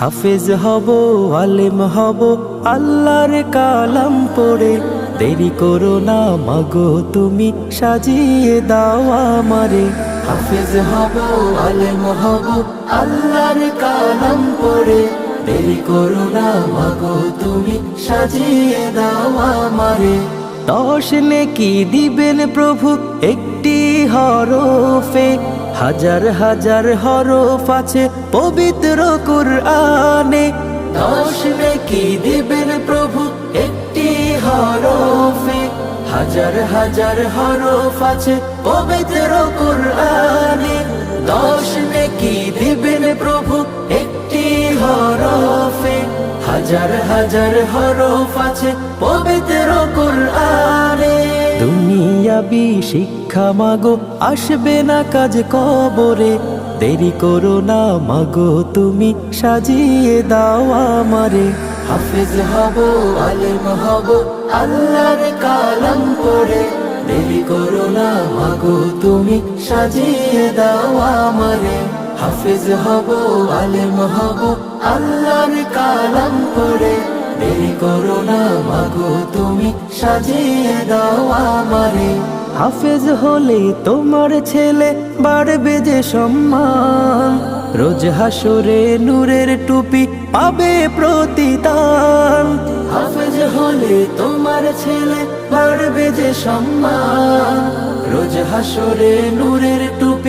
হাফেজ হব, আলেম হব, আল্লাহর কালাম পড়ে। দেরি করো না, মাগো, তুমি সাজিয়ে দাও আমারে। হাফেজ হব, আলেম হব, আল্লাহর কালাম পড়ে। দেরি করো না, মাগো, তুমি সাজিয়ে দাও আমারে। দশ নেকি দিবেন প্রভু, একটি হরফে। হাজার হাজার হরফ আছে পবিত্র কুরআনে। দশ নেকি দিবেন প্রভু একটি হরফে। হাজার হাজার হরফ আছে পবিত্র কুরআনে। দশ নেকি দিবেন প্রভু একটি হরফে। হাজার হাজার হরফ আছে পবিত্র কুরআনে। দুনিয়াবি শিক্ষা মাগো, আসবে না কাজ কবরে। দেরি করো না মাগো, তুমি সাজিয়ে দাও আমারে। হাফেজ হব, আলেম হব, আল্লাহর কালাম পড়ে। দেরি করো না মাগো, তুমি সাজিয়ে দাও আমারে। হাফেজ হব, আলেম হব, আল্লাহর কালাম পড়ে। দেরি করো না মাগো, তুমি সাজিয়ে দাও আমারে। হাফেজ হলে তোমার ছেলে, বাড়বে যে সম্মান। রোজ হাসরে নূরের টুপি পাবে প্রতিদান। হাফেজ হলে তোমার ছেলে, বাড়বে যে সম্মান। রোজ হাসরে নূরের টুপি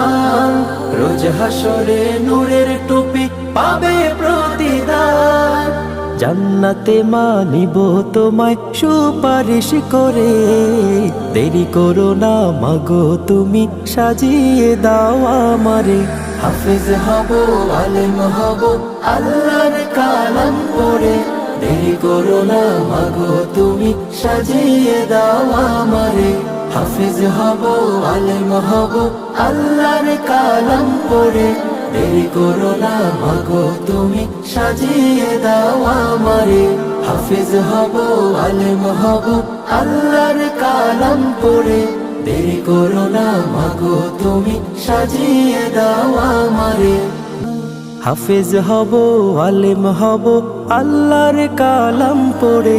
সম্মান রোজ হাসরে নূরের টুপি পাবে প্রতিদান। জান্নাতে মানিব তোমায় সুপারিশ করে। দেরি করো না মাগো, তুমি সাজিয়ে দাও আমারে। হাফেজ হব, আলেম হব, আল্লাহর কালাম পড়ে দেরি করো না মাগো, তুমি সাজিয়ে দাও আমারে। হাফিজ হব, আলেম হব, আল্লাহর কালাম পড়ে। দেরি করো না মাগো, তুমি সাজিয়ে দাও আমারে। হাফিজ হব, আলেম হব, আল্লাহর কালাম পড়ে। দেরি করো না মাগো, তুমি সাজিয়ে দাও আমারে। হাফেজ হব, আলেম হব, আল্লাহর কালাম পড়ে।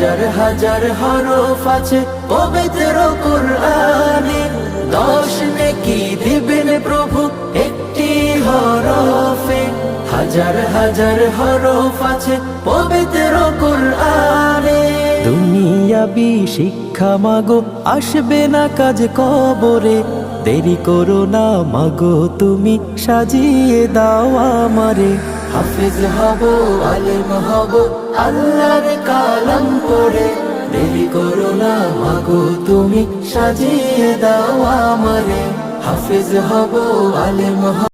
হাজার হাজার হরফ আছে পবিত্র কুরআনে। দশ নেকি দিবেন প্রভু একটি হরফে। হাজার হাজার হরফ আছে পবিত্র কুরআনে। দুনিয়াবি শিক্ষা মাগো, আসবে না কাজ কবরে। দেরি করো না মাগো, তুমি সাজিয়ে দাও আমারে। হাফিজ হব, আলিম হব, আল্লাহর কালাম পড়ে। দেরি করো না, মাগো, তুমি সাজিয়ে দাও আমারে। হাফিজ হব, আলিম